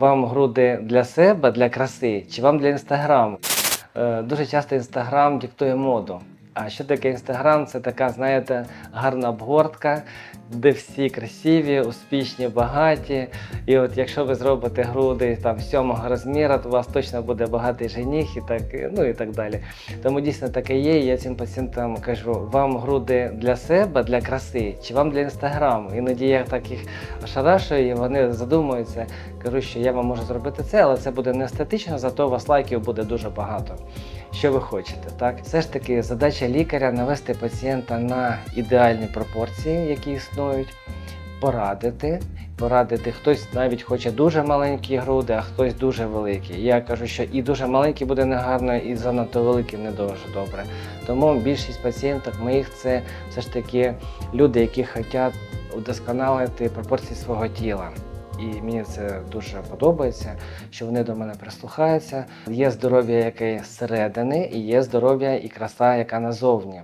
Вам груди для себе, для краси, чи вам для інстаграму? Е, Дуже часто інстаграм диктує моду. А що таке інстаграм? Це така, знаєте, гарна обгортка, де всі красиві, успішні, багаті. І от якщо ви зробите груди там сьомого розміру, то у вас точно буде багатий жених і так, ну і так далі. Тому дійсно таке є. І я цим пацієнтам кажу: вам груди для себе, для краси, чи вам для інстаграму? Іноді я так їх ошарашую, і вони задумуються. Кажу, що я вам можу зробити це, але це буде не естетично, зато у вас лайків буде дуже багато. Що ви хочете, так? Все ж таки, задача лікаря навести пацієнта на ідеальні пропорції, які існують, порадити. Порадити, хтось навіть хоче дуже маленькі груди, а хтось дуже великі. Я кажу, що і дуже маленький буде негарно, і занадто великий не дуже добре. Тому більшість пацієнток моїх це все ж таки люди, які хочуть удосконалити пропорції свого тіла. І мені це дуже подобається, що вони до мене прислухаються. Є здоров'я, яке зсередини, і є здоров'я і краса, яка назовні.